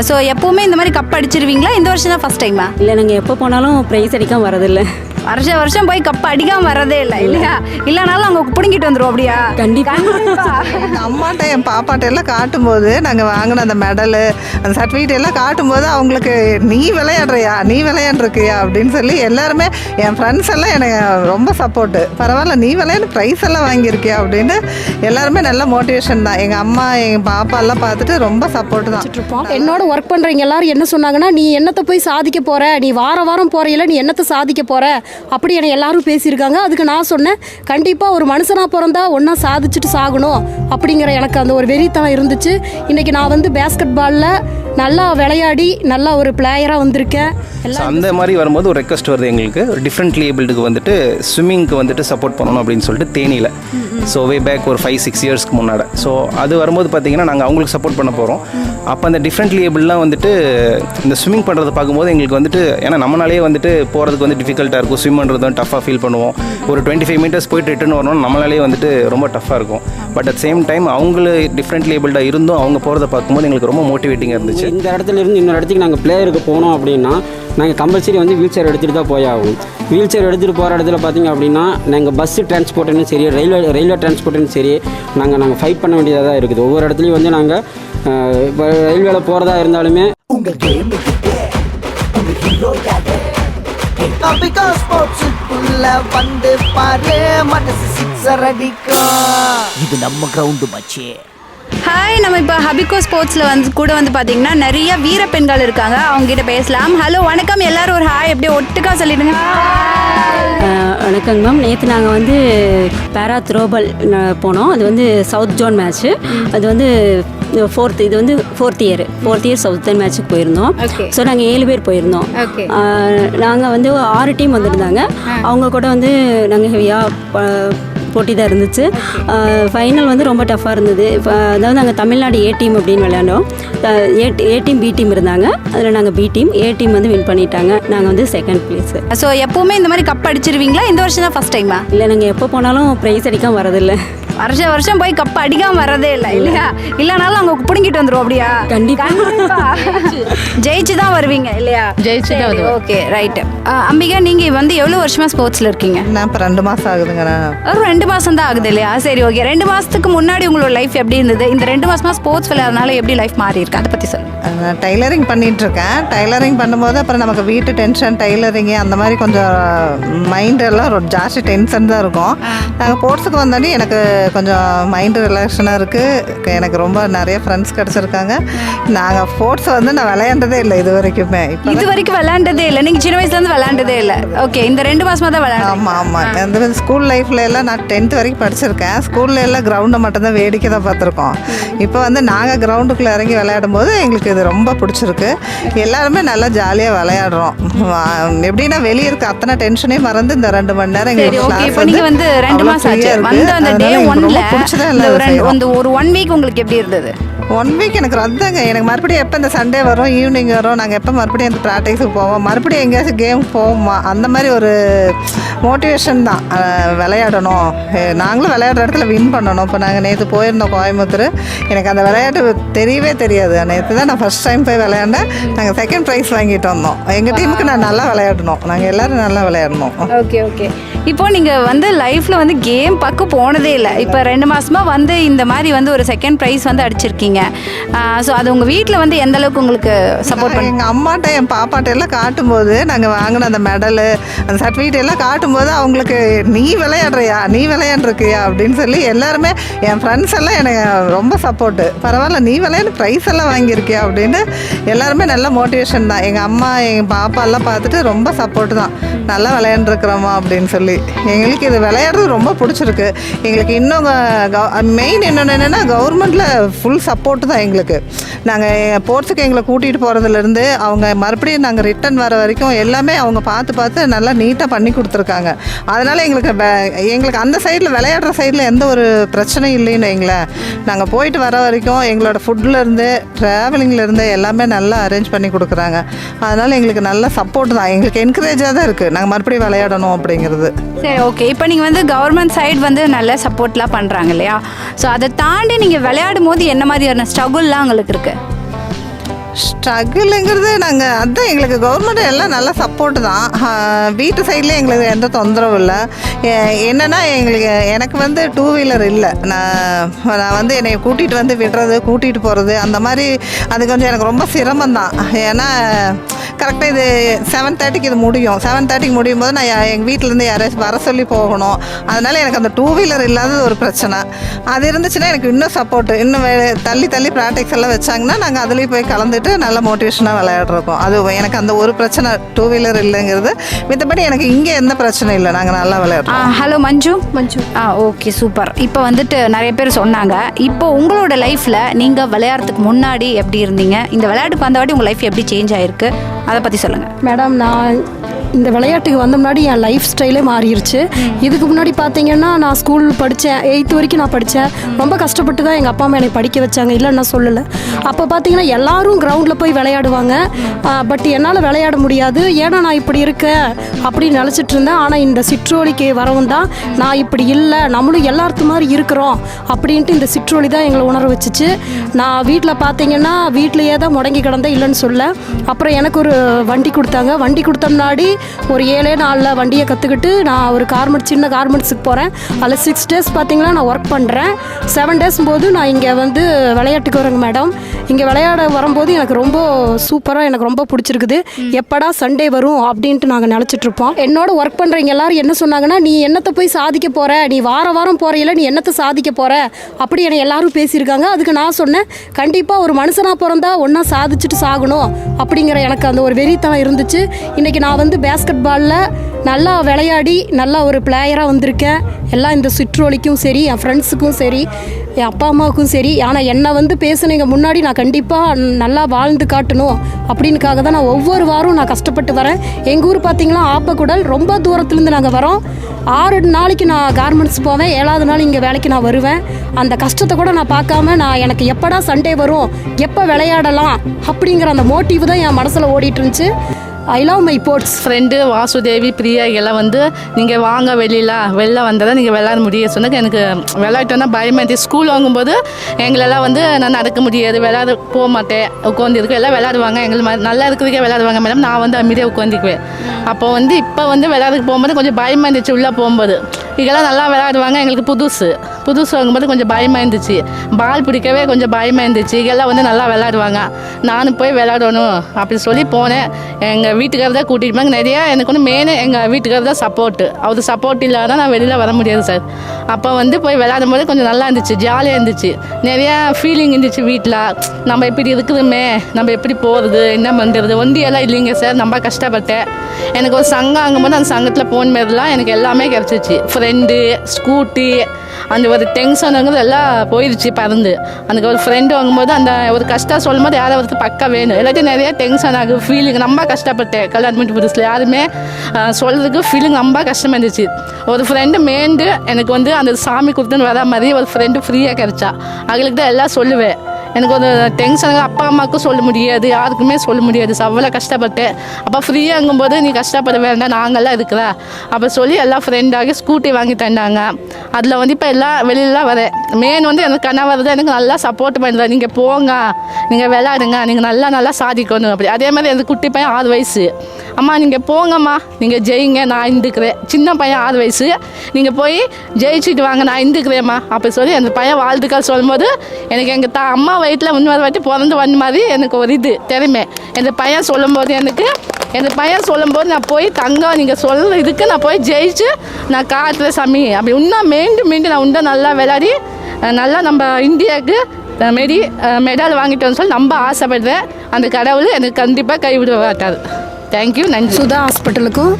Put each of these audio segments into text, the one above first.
So எப்பவுமே இந்த மாதிரி கப் அடிச்சிருவீங்களா? இந்த வருஷம் தான் ஃபர்ஸ்ட் டைமா இல்லை நாங்கள் எப்போ போனாலும் ப்ரைஸ் அடிக்காம வரதில்லை வருஷம் வருஷம் போய் கப் அடிக்காம வரதே இல்லை இல்லையா? இல்லைனாலும் அவங்க பிடுங்கிட்டு வந்துரும் அப்படியா? கண்டிப்பா. எங்கள் அம்மாட்ட என் பாப்பாட்ட எல்லாம் காட்டும்போது நாங்கள் வாங்கின அந்த மெடலு அந்த சர்டிஃபிகேட் எல்லாம் காட்டும்போது அவங்களுக்கு நீ விளையாடுறியா? நீ விளையாண்டுருக்கியா? அப்படின்னு சொல்லி எல்லாருமே என் ஃப்ரெண்ட்ஸ் எல்லாம் எனக்கு ரொம்ப சப்போர்ட்டு பரவாயில்ல நீ விளையாண்டு ப்ரைஸ் எல்லாம் வாங்கியிருக்கியா? அப்படின்னு எல்லாருமே நல்ல மோட்டிவேஷன் தான். எங்கள் அம்மா எங்கள் பாப்பா எல்லாம் பார்த்துட்டு ரொம்ப சப்போர்ட் தான். என்னோட ஒர்க் பண்ணுறவங்க எல்லாரும் என்ன சொன்னாங்கன்னா நீ என்னத்தை போய் சாதிக்க போற? நீ வார வாரம் போறையில நீ என்னத்தை சாதிக்க போற? அப்படி என்னை எல்லாரும் பேசியிருக்காங்க. அதுக்கு நான் சொன்னேன் கண்டிப்பாக ஒரு மனுஷனாக பிறந்தா ஒன்றா சாதிச்சுட்டு சாகணும். அப்படிங்கிற எனக்கு அந்த ஒரு வெறித்தனம் இருந்துச்சு. இன்னைக்கு நான் வந்து பேஸ்கெட் பாலில் நல்லா விளையாடி நல்லா ஒரு பிளேயராக வந்திருக்கேன். அந்த மாதிரி வரும்போது ஒரு ரெக்வஸ்ட் வருது எங்களுக்கு. ஒரு டிஃப்ரெண்ட்லி ஏபிள்டுக்கு வந்துட்டு ஸ்விம்மிங்க்கு வந்துட்டு சப்போர்ட் பண்ணணும் அப்படின்னு சொல்லிட்டு தேனியில். ஸோ வே பேக் ஒரு ஃபைவ் சிக்ஸ் இயர்ஸ்க்கு முன்னாடி. ஸோ அது வரும்போது பார்த்தீங்கன்னா நாங்கள் அவங்களுக்கு சப்போர்ட் பண்ண போகிறோம் அப்போ அந்த டிஃப்ரெண்ட் ஏபிள்லாம் வந்துட்டு இந்த ஸ்விம்மிங் பண்ணுறதை பார்க்கும்போது எங்களுக்கு வந்துட்டு ஏன்னா நம்மளாலே வந்துட்டு போகிறதுக்கு வந்து டிஃபிகல்ட்டாக இருக்கும். ஸ்விம் பண்ணுறது வந்து டஃப்பாக ஃபீல் பண்ணுவோம். ஒரு டுவெண்ட்டி ஃபைவ் மீட்டர்ஸ் போயிட்டு ரிட்டர்ன் வரணும் நம்மளாலே வந்துட்டு ரொம்ப டஃப்பாக இருக்கும். பட் அட் சேம் டைம் அவங்களு டிஃப்ரெண்ட் ஏபிள்டாக இருந்தும் அவங்க போகிறத பார்க்கும்போது எங்களுக்கு ரொம்ப மோட்டிவேட்டிங்காக இருந்துச்சு. இந்த இடத்துல இருந்து இன்னொரு இடத்துக்கு நாங்கள் பிளேயருக்கு போனோம் அப்படின்னா நாங்கள் கம்பல்சரி வந்து வீல் சேர் எடுத்துகிட்டு தான் போய் ஆகணும் வீல் சேர் எடுத்துகிட்டு போகிற இடத்துல பார்த்தீங்க அப்படின்னா நாங்கள் பஸ்ஸு டிரான்ஸ்போர்ட்டுன்னு சரி ரயில்வே ரயில்வே டிரான்ஸ்போர்ட்டும் சரி நாங்கள் நாங்கள் ஃபைட் பண்ண வேண்டியதாக தான் இருக்குது. ஒவ்வொரு இடத்துலையும் வந்து நாங்கள் இப்போ ரயில்வேல போகிறதா இருந்தாலுமே வந்து பாரு மனசு சிக்ஸர் அடிக்கும். இது நம்ம கிரவுண்டு மச்சே. ஹாய் நம்ம இப்போ ஹபிகோ ஸ்போர்ட்ஸில் வந்து கூட வந்து பார்த்தீங்கன்னா நிறைய வீர பெண்கள் இருக்காங்க. அவங்க கிட்ட பேசலாம். ஹலோ வணக்கம். எல்லாரும் ஒரு ஹாய் அப்படியே ஒட்டுக்கா சொல்லிடுங்க? வணக்கங்க மேம் நேற்று நாங்கள் வந்து பேரா த்ரோபல் போனோம். அது வந்து சவுத் ஜோன் மேட்ச்சு அது வந்து ஃபோர்த் இது வந்து fourth year fourth year southern மேட்ச்சுக்கு போயிருந்தோம். ஸோ நாங்கள் ஏழு பேர் போயிருந்தோம். நாங்கள் வந்து ஆறு டீம் வந்திருந்தாங்க. அவங்க கூட வந்து நாங்கள் ஹெவியாக போட்டி தான் இருந்துச்சு ஃபைனல் வந்து ரொம்ப டஃப்பாக இருந்தது. அதாவது நாங்கள் தமிழ்நாடு ஏ டீம் அப்படின்னு விளையாண்டோம். A A team B team இருந்தாங்க. அதில் நாங்கள் பி டீம் ஏ டீம் வந்து வின் பண்ணிட்டாங்க. நாங்கள் வந்து செகண்ட் பிளேஸு ஸோ எப்பவுமே இந்த மாதிரி கப் அடிச்சிருவீங்களா? இந்த வருஷம் தான் ஃபர்ஸ்ட் டைமா இல்லை நாங்கள் எப்போ போனாலும் ப்ரைஸ் அடிக்காம வரதில்லை வருஷம் வருஷம் போய் கப் அடிக்காம வரதே இல்லை இல்லையா? இல்லைனாலும் அவங்க பிடுங்கிட்டு வந்துரும் அப்படியா? கண்டிப்பா. ஜெயிச்சு தான் வருவீங்க இல்லையா? ஜெயிச்சு தான். ஓகே ரைட்டு அம்பிகா நீங்க வந்து எவ்வளவு வருஷமா ஸ்போர்ட்ஸ்ல இருக்கீங்க? நான் இப்போ ரெண்டு மாதம் ஆகுதுங்க நான். ஒரு ரெண்டு மாசம் தான் ஆகுது இல்லையா? சரி ஓகே ரெண்டு மாசத்துக்கு முன்னாடி உங்களோட லைஃப் எப்படி இருந்தது? இந்த ரெண்டு மாசமா ஸ்போர்ட்ஸ் விளையாடுறதுனால எப்படி லைஃப் மாறி இருக்கு? அதை பத்தி சொல்லுங்க. டைலரிங் பண்ணிட்டு இருக்கேன். டைலரிங் பண்ணும்போது அப்புறம் நமக்கு வீட்டு டென்ஷன் டைலரிங்கு அந்த மாதிரி கொஞ்சம் மைண்ட் எல்லாம் ரொம்ப ஜாஸ்தி டென்ஷன் தான் இருக்கும். நாங்கள் ஸ்போர்ட்ஸுக்கு வந்தோடனே எனக்கு கொஞ்சம் மைண்டு ரிலாக்ஷனாக இருக்குது எனக்கு ரொம்ப நிறைய ஃப்ரெண்ட்ஸ் கிடச்சிருக்காங்க. நாங்கள் ஸ்போர்ட்ஸ் வந்து நான் விளையாண்டதே இல்லை இது வரைக்குமே. இப்போ இது வரைக்கும் விளையாண்டதே இல்லை. நீங்க சின்ன வயசுல இருந்து விளையாண்டதே இல்லை. ஓகே இந்த ரெண்டு மாசமா தான் விளையாண்டு ஆமாம் ஆமாம் அந்த ஸ்கூல் லைஃப்ல எல்லாம் நான் டென்த் வரைக்கும் படிச்சிருக்கேன். ஸ்கூல்ல எல்லாம் கிரவுண்டை மட்டும்தான் வேடிக்கை தான் பார்த்துருக்கோம். இப்போ வந்து நாங்கள் கிரவுண்டுக்குள்ளே இறங்கி விளையாடும் போது எங்களுக்கு இது ரொம்ப பிடிச்சிருக்கு. எல்லாருமே நல்லா ஜாலியாக விளையாடுறோம். எப்படின்னா வெளியே இருக்க அத்தனை டென்ஷனே மறந்து இந்த ரெண்டு மணி நேரம் எங்களுக்கு வந்து ரெண்டு மாசம் ஆச்சு. ஒன்ல இந்த ஒரு ஒன் வீக் உங்களுக்கு எப்படி இருந்தது? ஒன் வீக் எனக்கு ரத்தங்க. எனக்கு மறுபடியும் எப்போ இந்த சண்டே வரும் ஈவினிங் வரும் நாங்கள் எப்போ மறுபடியும் அந்த ப்ராக்டிஸுக்கு போவோம்? மறுபடியும் எங்கேயாச்சும் கேம் போவோமா? அந்த மாதிரி ஒரு மோட்டிவேஷன் தான். விளையாடணும். நாங்களும் விளையாடுற இடத்துல வின் பண்ணணும். இப்போ நாங்கள் நேற்று போயிருந்தோம் கோயம்புத்தூர். எனக்கு அந்த விளையாட்டு தெரியவே தெரியாது. நேற்று தான் நான் ஃபஸ்ட் டைம் போய் விளையாண்டேன். நாங்கள் செகண்ட் ப்ரைஸ் வாங்கிட்டு வந்தோம். எங்கள் டீமுக்கு நான் நல்லா விளையாடணும். நாங்கள் எல்லோரும் நல்லா விளையாடணும். ஓகே ஓகே இப்போ நீங்கள் வந்து லைஃப்பில் வந்து கேம் பக்கம் போனதே இல்லை. இப்போ ரெண்டு மாதமாக வந்து இந்த மாதிரி வந்து ஒரு செகண்ட் ப்ரைஸ் வந்து அடிச்சிருக்கீங்க. ஸோ அது உங்கள் வீட்டில் வந்து எந்த அளவுக்கு உங்களுக்கு சப்போர்ட் பண்ணி எங்கள் அம்மாட்ட என் பாப்பாட்ட எல்லாம் காட்டும்போது நாங்கள் வாங்கின அந்த மெடலு அந்த சர்டிஃபிகேட் எல்லாம் காட்டும்போது அவங்களுக்கு நீ விளையாடுறியா? நீ விளையாண்டுருக்கியா? அப்படின்னு சொல்லி எல்லாருமே என் ஃப்ரெண்ட்ஸ் எல்லாம் எனக்கு ரொம்ப சப்போர்ட்டு பரவாயில்ல நீ விளையாண்டு ப்ரைஸ் எல்லாம் வாங்கியிருக்கியா? அப்படின்னு எல்லாருமே நல்ல மோட்டிவேஷன் தான். எங்கள் அம்மா எங்கள் பாப்பா எல்லாம் பார்த்துட்டு ரொம்ப சப்போர்ட் தான். நல்லா விளையாண்டுருக்குறோமா அப்படின்னு சொல்லி. எங்களுக்கு இது விளையாடுறது ரொம்ப பிடிச்சிருக்கு. எங்களுக்கு இன்னும் மெயின் இன்னொன்று என்னென்னா கவர்மெண்ட்டில் ஃபுல் சப்போர்ட் சப்போர்ட்டு தான் எங்களுக்கு. நாங்கள் போர்ட்ஸுக்கு எங்களை கூட்டிகிட்டு போகிறதுலேருந்து அவங்க மறுபடியும் நாங்கள் ரிட்டர்ன் வர வரைக்கும் எல்லாமே அவங்க பார்த்து பார்த்து நல்லா நீட்டாக பண்ணி கொடுத்துருக்காங்க. அதனால் எங்களுக்கு எங்களுக்கு அந்த சைடில் விளையாடுற சைடில் எந்த ஒரு பிரச்சனையும் இல்லைன்னு வைங்களேன் நாங்கள் போயிட்டு வர வரைக்கும் எங்களோட ஃபுட்லேருந்து ட்ராவலிங்லேருந்து எல்லாமே நல்லா அரேஞ்ச் பண்ணி கொடுக்குறாங்க. அதனால் எங்களுக்கு நல்ல சப்போர்ட் தான். எங்களுக்கு என்கரேஜாக தான் இருக்குது நாங்கள் மறுபடியும் விளையாடணும் அப்படிங்கிறது. சரி ஓகே இப்போ நீங்கள் வந்து கவர்மெண்ட் சைடு வந்து நல்ல சப்போர்ட்லாம் பண்ணுறாங்க இல்லையா? ஸோ அதை தாண்டி நீங்கள் விளையாடும் போது என்ன மாதிரியான ஸ்ட்ரகுல்லாம் உங்களுக்கு இருக்குது ஸ்ட்ரகிளுங்கிறது நாங்கள் அதுதான் எங்களுக்கு கவர்மெண்ட் எல்லாம் நல்ல சப்போர்ட்டு தான். வீட்டு சைட்லேயும் எங்களுக்கு எந்த தொந்தரவும் இல்லை. என்னென்னா எங்களுக்கு எனக்கு வந்து டூ வீலர் இல்லை. நான் நான் வந்து என்னை கூட்டிகிட்டு வந்து விடுறது கூட்டிகிட்டு போகிறது அந்த மாதிரி அது கொஞ்சம் எனக்கு ரொம்ப சிரமம் தான். ஏன்னா கரெக்டாக இது செவன் தேர்ட்டிக்கு இது முடியும். செவன் தேர்ட்டிக்கு முடியும் போது நான் எங்கள் வீட்டிலேருந்து யாராச்சும் வர சொல்லி போகணும். அதனால் எனக்கு அந்த டூ வீலர் இல்லாதது ஒரு பிரச்சனை. அது இருந்துச்சுன்னா எனக்கு இன்னும் சப்போர்ட்டு இன்னும் வே- தள்ளி தள்ளி ப்ராக்டிக்ஸ் எல்லாம் வச்சாங்கன்னா நாங்கள் அதுலேயும் போய் கலந்துட்டு நல்ல மோட்டிவேஷனாக விளையாடுறோம் அது எனக்கு அந்த ஒரு பிரச்சனை டூ வீலர் இல்லைங்கிறது. மித்தபடி எனக்கு இங்கே எந்த பிரச்சனையும் இல்லை. நாங்கள் நல்லா விளையாடுறோம். Hello Manju. Manju. Ah okay super இப்போ வந்துட்டு நிறைய பேர் சொன்னாங்க. இப்போ உங்களோட லைஃப்பில் நீங்கள் விளையாடுறதுக்கு முன்னாடி எப்படி இருந்தீங்க? இந்த விளையாட்டுக்கு வந்த வாட்டி உங்கள் லைஃப் எப்படி சேஞ்ச் ஆயிருக்கு? அதை பற்றி சொல்லுங்கள் மேடம் நான் இந்த விளையாட்டுக்கு வந்த முன்னாடி என் லைஃப் ஸ்டைலே மாறிடுச்சு இதுக்கு முன்னாடி பார்த்தீங்கன்னா நான் ஸ்கூல் படித்தேன் எயித்து வரைக்கும் நான் படித்தேன் ரொம்ப கஷ்டப்பட்டு தான் எங்கள் அப்பா அம்மா என்னை படிக்க வச்சாங்க. இல்லைன்னு நான் சொல்லலை. அப்போ பார்த்தீங்கன்னா எல்லாரும் கிரவுண்டில் போய் விளையாடுவாங்க. பட் என்னால் விளையாட முடியாது. ஏன்னா நான் இப்படி இருக்கேன் அப்படின்னு நினச்சிட்டு இருந்தேன். ஆனால் இந்த சிற்றோலிக்கு வரவும் தான் நான் இப்படி இல்லை. நம்மளும் எல்லாத்து மாதிரி இருக்கிறோம் அப்படின்ட்டு இந்த சிற்றோலி தான் எங்களை உணர வச்சுச்சு. நான் வீட்டில் பார்த்தீங்கன்னா வீட்டிலையே தான் முடங்கி கிடந்தேன். இல்லைன்னு சொல்ல அப்புறம் எனக்கு ஒரு வண்டி கொடுத்தாங்க. வண்டி கொடுத்த முன்னாடி ஒரு ஏழே நாளில் வண்டியை கற்றுக்கிட்டு நான் ஒரு கார்மெண்ட் சின்ன கார்மெண்ட்ஸுக்கு போகிறேன் அதில் சிக்ஸ் டேஸ் பார்த்தீங்கன்னா நான் ஒர்க் பண்ணுறேன் செவன் டேஸ் போது நான் இங்கே வந்து விளையாட்டுக்கு வரேங்க மேடம் இங்கே விளையாட வரும்போது எனக்கு ரொம்ப சூப்பராக எனக்கு ரொம்ப பிடிச்சிருக்குது. எப்படா சண்டே வரும் அப்படின்ட்டு நாங்கள் நினச்சிட்ருப்போம் என்னோட ஒர்க் பண்ணுறவங்க எல்லாரும் என்ன சொன்னாங்கன்னா நீ என்னத்தை போய் சாதிக்க போகிற நீ வார வாரம் போகிறையில நீ என்னத்தை சாதிக்க போகிற அப்படி என்னை எல்லாரும் பேசியிருக்காங்க. அதுக்கு நான் சொன்னேன் கண்டிப்பாக ஒரு மனுஷனாக பிறந்தா ஒன்றா சாதிச்சுட்டு சாகணும். அப்படிங்கிற எனக்கு அந்த ஒரு வெறித்தனம் இருந்துச்சு. இன்றைக்கி நான் வந்து பேஸ்கெட் பாலில் நல்லா விளையாடி நல்லா ஒரு பிளேயராக வந்திருக்கேன். எல்லாம் இந்த சிற்றொலிக்கும் சரி என் ஃப்ரெண்ட்ஸுக்கும் சரி என் அப்பா அம்மாவுக்கும் சரி. ஆனால் என்னை வந்து பேசுனீங்க முன்னாடி நான் கண்டிப்பாக நல்லா வாழ்ந்து காட்டணும் அப்படின்னுக்காக தான் நான் ஒவ்வொரு வாரம் நான் கஷ்டப்பட்டு வரேன். எங்கள் ஊர் பார்த்திங்கன்னா ஆப்பக்குடல் ரொம்ப தூரத்துலேருந்து நாங்கள் வரோம். ஆறு நாளைக்கு நான் கார்மெண்ட்ஸ் போவேன் ஏழாவது நாள் இங்கே வேலைக்கு நான் வருவேன். அந்த கஷ்டத்தை கூட நான் பார்க்காம நான் எனக்கு எப்படா சண்டே வரும் எப்போ விளையாடலாம் அப்படிங்கிற அந்த மோட்டிவ் தான் என் மனசில் ஓடிட்டு இருந்துச்சு. I love my sports friend Vasudevi Priya எல்லாம் வந்து நீங்கள் வாங்க வெளியில வெளில வந்தால் தான் நீங்கள் விளாட முடியும் சொன்னாங்க எனக்கு விளையாட்டோன்னா பயமாக இருந்துச்சு. ஸ்கூல் வாங்கும்போது எங்களெல்லாம் வந்து நான் நடக்க முடியாது விளையாட போக மாட்டேன் உட்காந்துருக்கு எல்லாம் விளையாடுவாங்க. எங்களை மாதிரி நல்லா இருக்கிறதுக்கே விளையாடுவாங்க மேடம் நான் வந்து அமைதியாக உட்காந்துக்குவேன் அப்போ வந்து இப்போ வந்து விளையாடுறதுக்கு போகும்போது கொஞ்சம் பயமாக இருந்துச்சு உள்ளே போகும்போது. இதெல்லாம் நல்லா விளையாடுவாங்க. எங்களுக்கு புதுசு. புதுசு வாங்கும்போது கொஞ்சம் பயமாக இருந்துச்சு. பால் பிடிக்கவே கொஞ்சம் பயமாக இருந்துச்சு. இதெல்லாம் வந்து நல்லா விளையாடுவாங்க. நானும் போய் விளையாடணும் அப்படின்னு சொல்லி போனேன். எங்கள் வீட்டுக்காரர் தான் கூட்டிகிட்டு போனாங்க. நிறையா எனக்கு வந்து மெயின் எங்கள் வீட்டுக்காரர் தான் சப்போர்ட்டு அவர் சப்போர்ட் இல்லாத நான் வெளியில் வர முடியாது சார் அப்போ வந்து போய் விளையாடும் போது கொஞ்சம் நல்லா இருந்துச்சு ஜாலியாக இருந்துச்சு. நிறையா ஃபீலிங் இருந்துச்சு வீட்டில். நம்ம எப்படி இருக்குதுமே நம்ம எப்படி போகிறது என்ன பண்ணுறது ஒண்டியெல்லாம் இல்லைங்க சார் நம்ம கஷ்டப்பட்டேன். எனக்கு ஒரு சங்கம் ஆகும்போது அந்த சங்கத்தில் போன் மாரிலாம் எனக்கு எல்லாமே கிடச்சிச்சு. ஃப்ரெண்டு ஸ்கூட்டி அந்த ஒரு டென்ஷனுங்கிறது எல்லாம் போயிடுச்சு பறந்து. அந்த ஒரு ஃப்ரெண்டு வாங்கும்போது அந்த ஒரு கஷ்டம் சொல்லும் போது ஒருத்தர் பக்கம் வேணும். எல்லாத்தையும் நிறைய டென்ஷன் ஆகும் ஃபீலிங் ரொம்ப கஷ்டப்பட்டேன் கல்யாணம் பண்ணி புதுசில். யாருமே சொல்கிறதுக்கு ஃபீலிங் ரொம்ப கஷ்டமாக இருந்துச்சு. ஒரு ஃப்ரெண்டு மேண்டு எனக்கு வந்து அந்த சாமி கொடுத்துன்னு வர மாதிரி ஒரு ஃப்ரெண்டு ஃப்ரீயாக கிடைச்சா. அவங்களுக்கு தான் எல்லாம் சொல்லுவேன். எனக்கு ஒரு டென்ஷன் அப்பா அம்மாவுக்கும் சொல்ல முடியாது யாருக்குமே சொல்ல முடியாது. அவ்வளோ கஷ்டப்பட்டேன். அப்போ ஃப்ரீயாகும்போது நீ கஷ்டப்பட வேண்டாம் நாங்கள்லாம் இருக்கிறா. அப்போ சொல்லி எல்லாம் ஃப்ரெண்டாகி ஸ்கூட்டி வாங்கி தந்தாங்க. அதில் வந்து இப்போ எல்லாம் வெளியிலலாம் வரேன். மெயின் வந்து எனக்கு கணவர் தான் எனக்கு நல்லா சப்போர்ட் பண்ணுறேன் நீங்கள் போங்க நீங்கள் விளாடுங்க நீங்கள் நல்லா நல்லா சாதிக்கணும் அப்படி. அதே மாதிரி எனக்கு குட்டி பையன் ஆறு வயசு. அம்மா நீங்கள் போங்கம்மா. நீங்கள் ஜெயிங்க நான் இருந்துக்கிறேன். சின்ன பையன் ஆறு வயசு. நீங்கள் போய் ஜெயிச்சுட்டு வாங்க நான் இருந்துக்கிறேம்மா. அப்படி சொல்லி அந்த பையன் வாழ்த்துக்கள் சொல்லும்போது எனக்கு எங்கள் தா அம்மா வயிற்றில் இன்னொரு வாட்டி பிறந்து வந்த மாதிரி எனக்கு ஒரு இது திறமை. என் பையன் சொல்லும்போது எனக்கு என் பையன் சொல்லும்போது நான் போய் தங்கம் நீங்கள் சொல்கிற இதுக்கு நான் போய் ஜெயிச்சு நான் காட்டுறேன் சாமி அப்படி இன்னும் மீண்டும் மீண்டும் நான் உண்டை நல்லா விளையாடி நல்லா நம்ம இந்தியாவுக்கு மெடி மெடல் வாங்கிட்டு சொல்லி ரொம்ப ஆசைப்படுறேன் அந்த கடவுள் எனக்கு கண்டிப்பாக கைவிட மாட்டார் தேங்க்யூ நன்றி. சுதா ஹாஸ்பிட்டலுக்கும்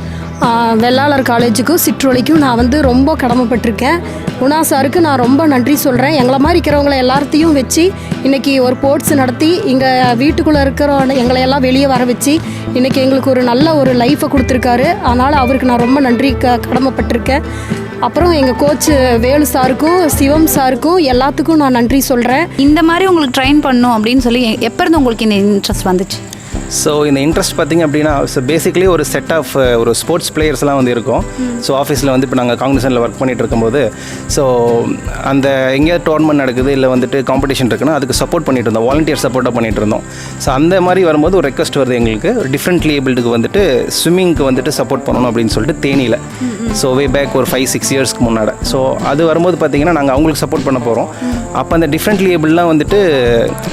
வெள்ளாளர் காலேஜுக்கும் சிற்றொலிக்கும் நான் வந்து ரொம்ப கடமைப்பட்டிருக்கேன். குணா சாருக்கு நான் ரொம்ப நன்றி சொல்கிறேன் எங்களை மாதிரி இருக்கிறவங்கள எல்லாத்தையும் வச்சு இன்றைக்கி ஒரு போர்ட்ஸ் நடத்தி இங்கே வீட்டுக்குள்ளே இருக்கிற எங்களை எல்லாம் வெளியே வர வச்சு இன்றைக்கி எங்களுக்கு ஒரு நல்ல ஒரு லைஃப்பை கொடுத்துருக்காரு. அதனால் அவருக்கு நான் ரொம்ப நன்றி க கடமைப்பட்டிருக்கேன். அப்புறம் எங்கள் கோச் வேலு சாருக்கும் சிவம் சாருக்கும் எல்லாத்துக்கும் நான் நன்றி சொல்கிறேன் இந்த மாதிரி உங்களுக்கு ட்ரெயின் பண்ணும் அப்படின்னு சொல்லி எப்போ இருந்து உங்களுக்கு இந்த இன்ட்ரெஸ்ட் வந்துச்சு? ஸோ இந்த இன்ட்ரெஸ்ட் பார்த்தீங்க அப்படின்னா ஸோ பேசிக்கலி ஒரு செட் ஆஃப் ஒரு ஸ்போர்ட்ஸ் பிளேயர்ஸ்லாம் வந்து இருக்கும். ஸோ ஆஃபீஸில் வந்து இப்போ நாங்கள் காங்கிரஸனில் ஒர்க் பண்ணிட்டு இருக்கும்போது ஸோ அந்த எங்கேயாவது டோர்னமெண்ட் நடக்குது இல்லை வந்துட்டு காம்படிஷன் இருக்குன்னா அதுக்கு சப்போர்ட் பண்ணிட்டு இருந்தோம். வாலண்டியர் சப்போர்ட்டாக பண்ணிட்டு இருந்தோம். ஸோ அந்த மாதிரி வரும்போது ஒரு ரெக்வஸ்ட் வருது எங்களுக்கு. டிஃப்ரெண்ட்லி ஏபிள்டுக்கு வந்துட்டு ஸ்விம்மிங்க்கு வந்துட்டு சப்போர்ட் பண்ணணும் அப்படின்னு சொல்லிட்டு தேனியில். ஸோ வே பேக் ஒரு ஃபைவ் சிக்ஸ் இயர்ஸ்க்கு முன்னாடி. ஸோ அது வரும்போது பார்த்தீங்கன்னா நாங்கள் அவங்களுக்கு சப்போர்ட் பண்ண போகிறோம் அப்போ அந்த டிஃப்ரெண்ட்லி ஏபிள்லாம் வந்துட்டு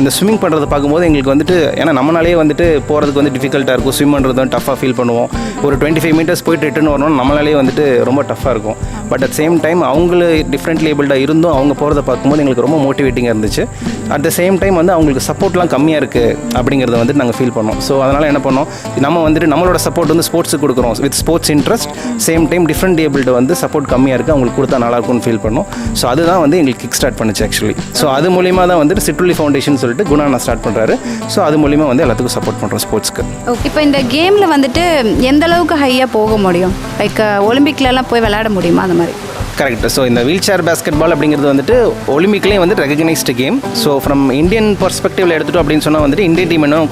இந்த ஸ்விம்மிங் பண்ணுறதை பார்க்கும்போது எங்களுக்கு வந்துட்டு ஏன்னா நம்மளாலே வந்துட்டு போகிறதுக்கு வந்து டிஃபிகல்ட்டாக இருக்கும். ஸ்விம் பண்ணுறது வந்து டஃபாக ஃபீல் பண்ணுவோம். ஒரு டுவெண்ட்டி ஃபைவ் மீட்டர்ஸ் போயிட்டு ரிட்டர்ன் வரணும் நம்மளாலே வந்துட்டு ரொம்ப டஃப்பாக இருக்கும். பட் அட் சேம் டைம் அவங்களு டிஃப்ரெண்ட்லி ஏபிள்டாக இருந்தும் அவங்க போகிறத பார்க்கும்போது எங்களுக்கு ரொம்ப மோட்டிவேட்டிங்காக இருந்துச்சு. அட் த சேம் டைம் வந்து அவங்களுக்கு சப்போர்ட்லாம் கம்மியாக இருக்குது அப்படிங்கிறத வந்து நாங்கள் ஃபீல் பண்ணோம். ஸோ அதனால் என்ன பண்ணோம்? நம்ம வந்துட்டு நம்மளோட சப்போர்ட் வந்து ஸ்போர்ட்ஸுக்கு கொடுக்குறோம். With sports interest same time different abled வந்து சப்போர்ட் கம்மியாக இருக்குது அவங்களுக்கு கொடுத்தா நல்லா இருக்கும்னு ஃபீல் பண்ணோம். ஸோ அதுதான் வந்து எங்களுக்கு கிக் ஸ்டார்ட் பண்ணுச்சு ஆக்சுவலி ஸோ அது மூலியமாக தான் வந்துட்டு சிட்டுள்ளி ஃபவுண்டேஷன் சொல்லிட்டு குணானா ஸ்டார்ட் பண்ணுறாரு ஸோ அது மூலியமாக வந்து எல்லாத்துக்கும் சப்போர்ட் பண்ணுறோம் ஸ்போர்ட்ஸ்க்கு. இப்போ இந்த கேமில் வந்துட்டு எந்த அளவுக்கு ஹையாக போக முடியும்? லைக் ஒலிம்பிக்லலாம் போய் விளையாட முடியுமா? அந்த மாதிரி. கரெக்ட் ஸோ இந்த வீல் சேர் பேஸ்கெட் பால் அப்படிங்கிறது வந்துட்டு ஒலிம்பிக்லேயும் வந்து recognised game so from Indian பர்ஸ்பெக்டிவில் எடுத்துட்டோம் அப்படின்னு சொன்னால் வந்துட்டு இந்தியன் டீம் இன்னும்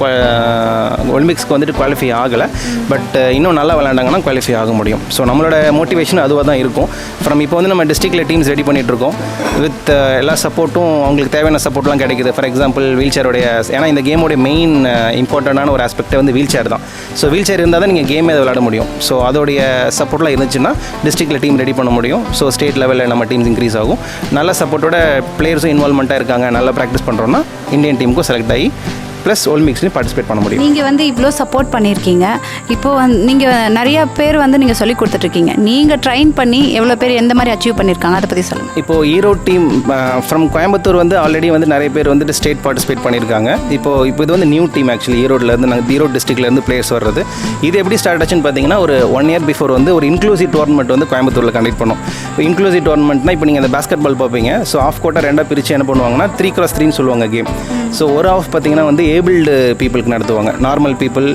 ஒலிம்பிக்ஸ்க்கு வந்துட்டு குவாலிஃபை ஆகலை. பட் இன்னும் நல்லா விளையாண்டாங்கன்னா குவாலிஃபை ஆக முடியும். ஸோ நம்மளோட மோட்டிவேஷன் அதுவாக தான் இருக்கும். ஃப்ரம் இப்போ வந்து நம்ம டிஸ்ட்ரிக்டில் டீம்ஸ் ரெடி பண்ணிகிட்ருக்கோம் இருக்கோம் வித் எல்லா சப்போர்ட்டும் அவங்களுக்கு தேவையான சப்போர்ட்லாம் கிடைக்குது. ஃபார் எக்ஸாம்பிள் வீல் சேருடைய ஏன்னா இந்த கேமோடைய மெயின் இம்பார்ட்டண்டான ஒரு ஆஸ்பெக்டே வந்து வீல் சேர் தான். ஸோ வீல் சேர் இருந்தால் தான் நீங்கள் கேமே விளையாட முடியும். ஸோ அதோடைய சப்போர்ட்லாம் இருந்துச்சுன்னா டிஸ்ட்ரிக்டில் டீம் ரெடி பண்ண முடியும். ஸோ ஸ்டேட் லெவலில் நம்ம டீம்ஸ் இன்க்ரீஸ் ஆகும். நல்ல சப்போர்ட்டோட பிளேயர்ஸும் இன்வால்மெண்ட்டாக இருக்காங்க. நல்லா ப்ராக்டிஸ் பண்ணுறோன்னா இந்தியன் டீமுக்கும் செலக்ட் ஆகி ப்ளஸ் ஒலிம்பிக்ஸ்லையும் பார்ட்டிசிபேட் பண்ண முடியும். நீங்கள் வந்து இவ்வளோ சப்போர்ட் பண்ணியிருக்கீங்க இப்போ வந்து நீங்கள் நிறைய பேர் வந்து நீங்கள் சொல்லி கொடுத்துட்ருக்கீங்க. நீங்கள் ட்ரைன் பண்ணி எவ்வளோ பேர் எந்த மாதிரி அச்சீவ் பண்ணியிருக்காங்க அதை பற்றி சொல்லுங்கள் இப்போ ஈரோடு டீம் ஃப்ரம் கோயம்புத்தூர் வந்து ஆல்ரெடி வந்து நிறைய பேர் வந்துட்டு ஸ்டேட் பார்ட்டிசிபேட் பண்ணியிருக்காங்க இப்போ இப்போ இது வந்து நியூ டீம் ஆக்சுவலி ஈரோட்லேருந்து நாங்கள் ஈரோடு டிஸ்ட்ரிக்ட்லேருந்து பிளேயர்ஸ் வர்றது. இது எப்படி ஸ்டார்ட் ஆச்சுன்னு பார்த்தீங்கன்னா ஒரு ஒன் இயர் பிஃபோர் வந்து ஒரு இன்க்ளூசிவ் டோர்னமெண்ட் வந்து கோயம்புத்தூரில் கண்டக்ட் பண்ணோம். இப்போ இன்க்ளூசிவ் டோர்னமெண்ட்னா இப்போ நீங்கள் அந்த பேஸ்கெட் பால் பார்ப்பீங்க. ஸோ ஆஃப் கோட்டை ரெண்டாக பிரித்து என்ன பண்ணுவாங்கன்னா த்ரீ கிராஸ் த்ரீன்னு சொல்லுவாங்க கேம் ஸோ ஒரு ஆஃப் பார்த்தீங்கன்னா வந்து ஏபிள்டு பீப்புளுக்கு நடத்துவாங்க. நார்மல் பீப்புள்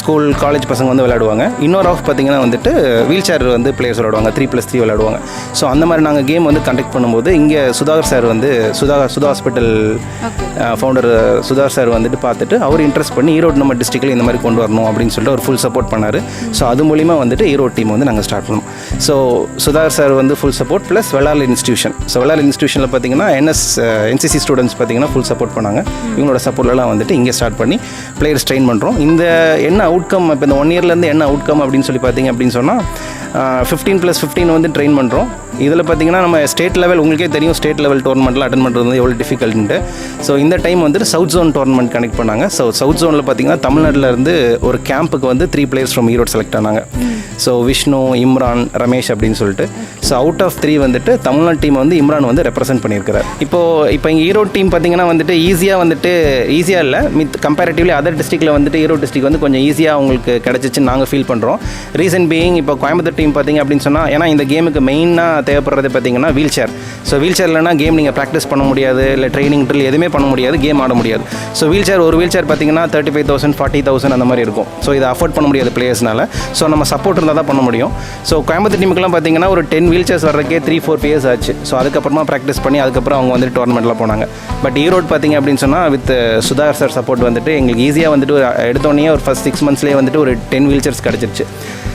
ஸ்கூல் காலேஜ் பசங்க வந்து விளையாடுவாங்க. இன்னொரு ஆஃப் பார்த்தீங்கன்னா வந்துட்டு வீல் சேர் வந்து பிளேயர்ஸ் விளையாடுவாங்க. த்ரீ ப்ளஸ் த்ரீ விளையாடுவாங்க. ஸோ அந்த மாதிரி நாங்கள் கேம் வந்து கண்டக்ட் பண்ணும்போது இங்கே சுதாகர் சார் வந்து Sudhakar Sudha hospital founder Sudhakar sir வந்துட்டு பார்த்துட்டு அவர் இன்ட்ரெஸ்ட் பண்ணி ஈரோடு நம்ம டிஸ்ட்ரிக்டில் இந்த மாதிரி கொண்டு வரணும் அப்படின்னு சொல்லிட்டு அவர் ஃபுல் சப்போர்ட் பண்ணார். ஸோ அது மூலிமா வந்துட்டு ஈரோடு டீம் வந்து நாங்கள் ஸ்டார்ட் பண்ணோம். ஸோ சுதாகர் சார் வந்து full support plus Vellal institution so Vellal இன்ஸ்டியூஷனில் பார்த்தீங்கன்னா என்எஸ் என்சிசி ஸ்டூடெண்ட்ஸ் பார்த்தீங்கன்னா ஃபுல் சப்போர்ட் பண்ணாங்க. இவங்களோட சப்போர்ட்லலாம் வந்துட்டு இங்கே ஸ்டார்ட் பண்ணி பிளேயர்ஸ் ட்ரெயின் பண்ணுறோம் இந்த என்ன அவுட்கம் இப்போ இந்த ஒன் இயர்லேருந்து என்ன அவுட்கம் அப்படின்னு சொல்லி பார்த்தீங்க அப்படின்னு சொன்னால் ஃபிஃப்டீன் ப்ளஸ் ஃபிஃப்டீன் வந்து ட்ரெயின் பண்ணுறோம் இதில் பார்த்தீங்கன்னா நம்ம ஸ்டேட் லெவல் உங்களுக்கே தெரியும் ஸ்டேட் லெவல் டோர்னமெண்ட்லாம் அட்டன் பண்ணுறது வந்து எவ்வளோ டிஃபிகல்ட்டு ஸோ இந்த டைம் வந்துட்டு சவுத் ஜோன் டோர்னமெண்ட் கனெக்ட் பண்ணாங்க. ஸோ சவுத் ஜோனில் பார்த்தீங்கன்னா தமிழ்நாட்டில் ஒரு கேம்புக்கு வந்து three players from Erode select ஆனாங்க. ஸோ விஷ்ணு இம்ரான் ரமேஷ் அப்படின்னு சொல்லிட்டு. ஸோ அவுட் ஆஃப் த்ரீ வந்துட்டு தமிழ்நாடு டீம் வந்து இம்ரான் வந்து ரெப்ரசென்ட் பண்ணியிருக்கிறார். இப்போது இப்போ இங்கே ஈரோடு டீம் பார்த்தீங்கன்னா வந்துட்டு ஈஸியாக வந்துட்டு ஈஸியாக இல்லை மித் கம்பேரிட்டிவ்லி அதர் டிஸ்ட்ரிக்டில் வந்துட்டு ஈரோடு டிஸ்ட்ரிக் வந்து கொஞ்சம் ஈஸியாக அவங்களுக்கு கிடச்சிச்சுன்னு நாங்கள் ஃபீல் பண்ணுறோம் ரீசன் பீயிங் இப்போ கோயம்புத்தூர் டீம் பார்த்தீங்க அப்படின்னு சொன்னால் ஏன்னா இந்த கேமுக்கு மெயினாக தேவைப்படுறது பார்த்தீங்கன்னா wheel chair so wheel chair இல்லைனா கேம் நீங்கள் ப்ராக்டிஸ் பண்ண முடியாது இல்லை ட்ரைனிங் ட்ரில் எதுவுமே பண்ண முடியாது கேம் ஆட முடியாது. ஸோ வீல் சேர் ஒரு வீல் சேர் பார்த்தீங்கன்னா thirty five thousand forty thousand அந்த மாதிரி இருக்கும். ஸோ இதை அஃபோர்ட் பண்ண முடியாது பிளேயர்ஸ்னால ஸோ நம்ம சப்போர்ட் இருந்தால் தான் பண்ண முடியும். ஸோ கோயம்புத்தூர் டீமுக்குலாம் பார்த்தீங்கன்னா ஒரு டென் வீல் சேர்ஸ் வர்றதுக்கே த்ரீ ஃபோர் பியர்ஸ் ஆச்சு. ஸோ அதுக்கப்புறமா ப்ராக்டிஸ் பண்ணி அதுக்கப்புறம் அவங்க வந்து டோர்னமெண்ட்டில் போனாங்க. பட் ஈரோடு பார்த்தீங்க அப்படின்னு சொன்னால் with uh, Sudhakar sir support வந்துட்டு எங்களுக்கு ஈஸியாக வந்துட்டு எடுத்தோடனே ஒரு ஃபஸ்ட் சிக்ஸ் மந்த்ஸ்லேயே வந்துட்டு ஒரு டென் வீல் சேர்ஸ் கிடச்சிருச்சு.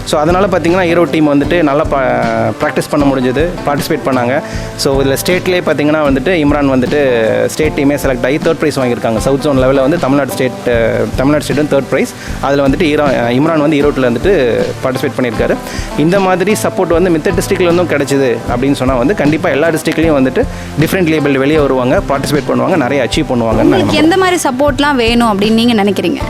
ஸோ அதனால் பார்த்தீங்கன்னா ஈரோடு டீம் வந்துட்டு நல்லா ப்ராக்டிஸ் பண்ண முடிஞ்சது. பார்ட்டிசிபேட் பண்ணாங்க. ஸோ இதில் ஸ்டேட்லேயே பார்த்தீங்கன்னா வந்துட்டு இம்ரான் வந்துட்டு ஸ்டேட் டீமே செலக்ட் ஆகி தேர்ட் ப்ரைஸ் வாங்கியிருக்காங்க. சவுத் ஜோன் லெவலில் வந்து தமிழ்நாடு ஸ்டேட் தமிழ்நாடு ஸ்டேட்டும் தேர்ட் ப்ரைஸ் அதில் வந்துட்டு ஈரா இம்ரான் வந்து ஈரோட்டில் வந்துட்டு பார்ட்டிசிபேட் பண்ணியிருக்காரு. இந்த மாதிரி சப்போர்ட் வந்து மித்த டிஸ்ட்ரிக்ட்ல இருந்தும் கிடைச்சிது அப்படின்னு சொன்னால் வந்து கண்டிப்பாக எல்லா டிஸ்ட்ரிக்ட்லேயும் வந்துட்டு டிஃப்ரெண்ட் லேபிள் வெளியே வருவாங்க பார்ட்டிசிபேட் பண்ணுவாங்க நிறைய அச்சீவ் உங்களுக்கு எந்த மாதிரி சப்போர்ட்லாம் வேணும் அப்படின்னு நீங்கள் நினைக்கிறீங்க?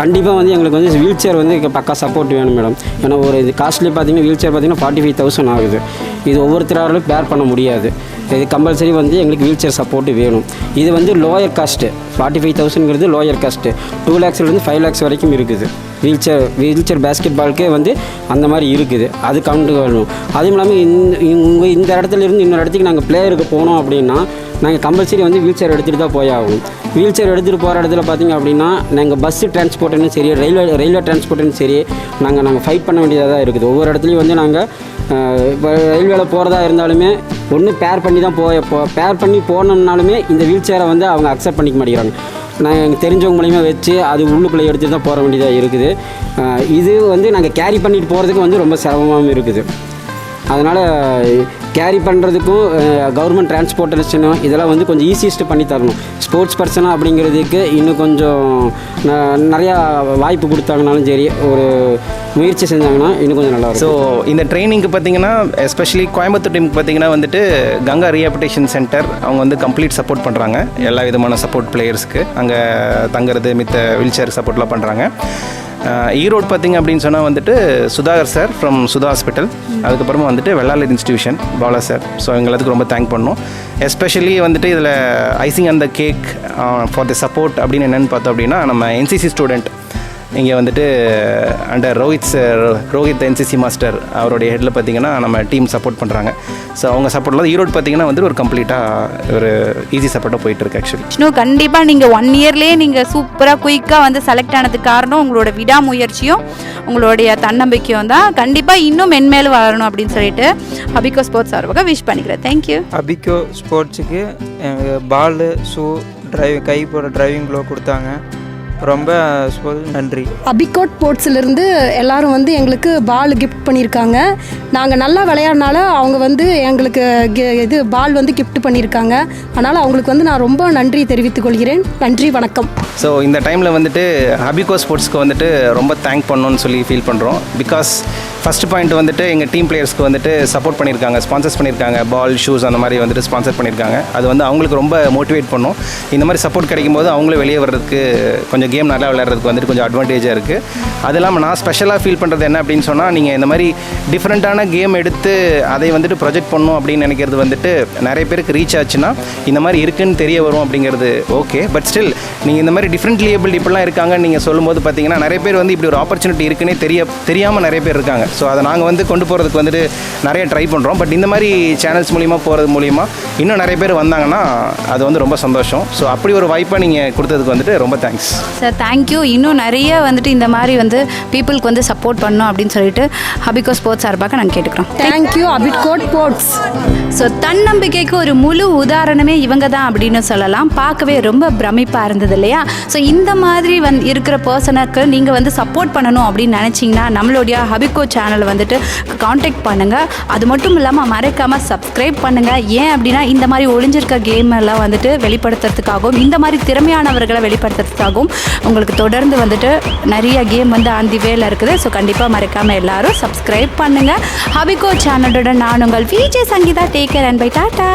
கண்டிப்பாக வந்து எங்களுக்கு வந்து வீல் சேர் வந்து பக்கா சப்போர்ட் வேணும் மேடம் ஏன்னா ஒரு இது காஸ்ட்லி பார்த்தீங்கன்னா வீல் சேர் பார்த்தீங்கன்னா ஃபார்ட்டி ஃபைவ் தௌசண்ட் ஆகுது. இது ஒவ்வொருத்தராலும் பேர் பண்ண முடியாது. இது கம்பல்சரி வந்து எங்களுக்கு வீல் சேர் சப்போர்ட்டு வேணும். இது வந்து லோயர் காஸ்ட்டு ஃபார்ட்டி ஃபைவ் தௌசண்ட்ங்கிறது லோயர் காஸ்ட்டு டூ லேக்ஸ்லேருந்து ஃபைவ் லேக்ஸ் வரைக்கும் இருக்குது. வீல் சேர் வீல் சேர் பேஸ்கெட் பால்க்கே வந்து அந்த மாதிரி இருக்குது. அது கவுண்ட் வேணும் அதுவும் இல்லாமல் இந்த இவங்க இந்த இடத்துல இருந்து இன்னொரு இடத்துக்கு நாங்கள் பிளேயருக்கு போனோம் அப்படின்னா நாங்கள் கம்பல்சரி வந்து வீல் சேர் எடுத்துகிட்டு தான் போய் ஆகும் வீல் சேர் எடுத்துகிட்டு போகிற இடத்துல பார்த்தீங்க அப்படின்னா நாங்கள் பஸ்ஸு டிரான்ஸ்போர்ட்டும் சரி ரயில்வே ரயில்வே டிரான்ஸ்போர்ட்டுன்னு சரி நாங்கள் நாங்கள் ஃபைட் பண்ண வேண்டியதாக தான் இருக்குது. ஒவ்வொரு இடத்துலையும் வந்து நாங்கள் இப்போ ரயில்வேல போகிறதா இருந்தாலுமே ஒன்று பேர் பண்ணி தான் போய் போ பேர் பண்ணி போனோம்னாலுமே இந்த வீல் சேரை வந்து அவங்க அக்செப்ட் பண்ணிக்க மாட்டேங்கிறாங்க. நாங்கள் எங்கள் தெரிஞ்சவங்க மூலியமாக வச்சு அது உள்ளுக்குள்ளே எடுத்துட்டு தான் போக வேண்டியதாக இருக்குது. இது வந்து நாங்கள் கேரி பண்ணிட்டு போகிறதுக்கு வந்து ரொம்ப சிரமமாகவும் இருக்குது. அதனால் கேரி பண்ணுறதுக்கும் கவர்மெண்ட் டிரான்ஸ்போர்ட்டேஷனும் இதெல்லாம் வந்து கொஞ்சம் ஈஸியஸ்ட் பண்ணி தரணும். ஸ்போர்ட்ஸ் பர்சனாக அப்படிங்கிறதுக்கு இன்னும் கொஞ்சம் நிறையா வாய்ப்பு கொடுத்தாங்கனாலும் சரி ஒரு முயற்சி செஞ்சாங்கன்னா இன்னும் கொஞ்சம் நல்லா ஸோ இந்த ட்ரைனிங்க்கு பார்த்தீங்கன்னா எஸ்பெஷலி கோயம்புத்தூர் டீமுக்கு பார்த்தீங்கன்னா வந்துட்டு கங்கா ரீஹபிலிட்டேஷன் சென்டர் அவங்க வந்து கம்ப்ளீட் சப்போர்ட் பண்ணுறாங்க எல்லா விதமான சப்போர்ட் பிளேயர்ஸ்க்கு அங்கே தங்குறது மித்த வீல் சேர் சப்போர்ட்லாம் பண்ணுறாங்க ஈரோடு பார்த்திங்க அப்படின்னு சொன்னால் வந்துட்டு Sudhakar sir from Sudha hospital அதுக்கப்புறமா வந்துட்டு Vellalar institution Bala sir so எங்களுக்கு எல்லாத்துக்கும் ரொம்ப தேங்க் பண்ணோம். எஸ்பெஷலி வந்துட்டு இதில் ஐசிங் அந்த கேக் ஃபார் தி சப்போர்ட் அப்படின்னு என்னென்னு பார்த்தோம் அப்படின்னா நம்ம என்சிசி ஸ்டூடெண்ட் இங்கே வந்துட்டு under Rohit sir Rohit NCC master அவருடைய ஹெட்டில் பார்த்தீங்கன்னா நம்ம டீம் சப்போர்ட் பண்ணுறாங்க ஸோ அவங்க சப்போர்ட்டில் ஈரோடு பார்த்தீங்கன்னா வந்து ஒரு கம்ப்ளீட்டாக ஒரு ஈஸி சப்போர்ட்டாக போயிட்டுருக்கு ஆக்சுவலி விஷ்ணு கண்டிப்பாக நீங்கள் ஒன் இயர்லேயே நீங்கள் சூப்பராக குயிக்காக வந்து செலக்ட் ஆனதுக்கு காரணம் உங்களோட விடாமுயற்சியும் உங்களுடைய தன்னம்பிக்கையும் தான். கண்டிப்பாக இன்னும் மென்மேலும் வளரணும் அப்படின்னு சொல்லிட்டு அபிகோ ஸ்போர்ட்ஸ் சார்பாக விஷ் பண்ணிக்கிறேன். தேங்க்யூ அபிகோ ஸ்போர்ட்ஸுக்கு பாலு ஷூ டிரைவ் கை போட டிரைவிங் க்ளோ கொடுத்தாங்க. ரொம்ப ஸ்போர்ட்ஸ் நன்றி. அபிகோட் ஸ்போர்ட்ஸ்லேருந்து எல்லாரும் வந்து எங்களுக்கு பால் கிஃப்ட் பண்ணியிருக்காங்க. நாங்கள் நல்லா விளையாடினால அவங்க வந்து எங்களுக்கு கி- இது பால் வந்து gift பண்ணியிருக்காங்க. அதனால் அவங்களுக்கு வந்து நான் ரொம்ப நன்றி தெரிவித்துக் கொள்கிறேன். நன்றி வணக்கம். ஸோ இந்த டைமில் வந்துட்டு ஹபிகோ ஸ்போர்ட்ஸ்க்கு வந்துட்டு ரொம்ப தேங்க் பண்ணணும்னு சொல்லி ஃபீல் பண்ணுறோம் பிகாஸ் ஃபஸ்ட் பாயிண்ட் வந்துட்டு எங்கள் டீம் பிளேயர்ஸ்க்கு வந்துட்டு சப்போர்ட் பண்ணியிருக்காங்க ஸ்பான்சர்ஸ் பண்ணியிருக்காங்க பால் ஷூஸ் அந்த மாதிரி வந்துட்டு ஸ்பான்சர் பண்ணியிருக்காங்க. அது வந்து அவங்களுக்கு ரொம்ப மோட்டிவேட் பண்ணும். இந்த மாதிரி சப்போர்ட் கிடைக்கும் போது அவங்களும் வெளியே வர்றதுக்கு கொஞ்சம் கேம் நல்லா விளையாடுறதுக்கு வந்துட்டு கொஞ்சம் அட்வான்டேஜாக இருக்குது அது இல்லாமல் நான் ஸ்பெஷலாக ஃபீல் பண்ணுறது என்ன அப்படின்னு சொன்னால் நீங்கள் இந்த மாதிரி டிஃப்ரெண்ட்டான கேம் எடுத்து அதை வந்துட்டு ப்ரொஜெக்ட் பண்ணும் அப்படின்னு நினைக்கிறது வந்துட்டு நிறைய பேருக்கு ரீச் ஆச்சுன்னா இந்த மாதிரி இருக்குன்னு தெரிய வரும் அப்படிங்கிறது ஓகே பட் ஸ்டில் நீங்கள் இந்த மாதிரி டிஃப்ரெண்ட் லியபிள் இப்படிலாம் இருக்காங்கன்னு நீங்கள் சொல்லும்போது பார்த்தீங்கன்னா நிறைய பேர் வந்து இப்படி ஒரு ஆப்பர்ச்சுனிட்டி இருக்குன்னே தெரிய தெரியாமல் நிறைய பேர் இருக்காங்க. ஸோ அதை நாங்கள் வந்து கொண்டு போகிறதுக்கு வந்துட்டு நிறைய ட்ரை பண்ணுறோம் பட் இந்த மாதிரி சேனல்ஸ் மூலிமா போகிறது மூலிமா இன்னும் நிறைய பேர் வந்தாங்கன்னா அது வந்து ரொம்ப சந்தோஷம். ஸோ அப்படி ஒரு வாய்ப்பை நீங்கள் கொடுத்ததுக்கு வந்துட்டு ரொம்ப தேங்க்ஸ் சார் தேங்க்யூ இன்னும் நிறைய வந்துட்டு இந்த மாதிரி வந்து பீப்புளுக்கு வந்து சப்போர்ட் பண்ணணும் அப்படின்னு சொல்லிட்டு ஹபிகோ ஸ்போர்ட்ஸ் சார்பாக நாங்கள் கேட்டுக்கிறோம். தேங்க்யூ அபிகோட் ஸ்போர்ட்ஸ் ஸோ தன்னம்பிக்கைக்கு ஒரு முழு உதாரணமே இவங்க தான் அப்படின்னு சொல்லலாம். பார்க்கவே ரொம்ப பிரமிப்பாக இருந்தது இல்லையா? ஸோ இந்த மாதிரி வந் இருக்கிற பர்சனுக்கு நீங்கள் வந்து சப்போர்ட் பண்ணணும் அப்படின்னு நினச்சிங்கன்னா நம்மளுடைய ஹபிகோ சேனலை வந்துட்டு காண்டாக்ட் பண்ணுங்கள் அது மட்டும் இல்லாமல் மறக்காமல் சப்ஸ்கிரைப் பண்ணுங்கள் ஏன் அப்படின்னா இந்த மாதிரி ஒளிஞ்சிருக்க கேம் எல்லாம் வந்துட்டு வெளிப்படுத்துறதுக்காகவும் இந்த மாதிரி திறமையானவர்களை வெளிப்படுத்துறதுக்காகவும் உங்களுக்கு தொடர்ந்து வந்துட்டு நிறைய கேம் வந்து ஆந்தி வேல இருக்குது. ஸோ கண்டிப்பாக மறக்காமல் எல்லாரும் சப்ஸ்கிரைப் பண்ணுங்கள் ஹபிகோ சேனலோட நான் உங்கள் விஜய் சங்கீதா டேக்கர் அண்ட் பை டாட்டா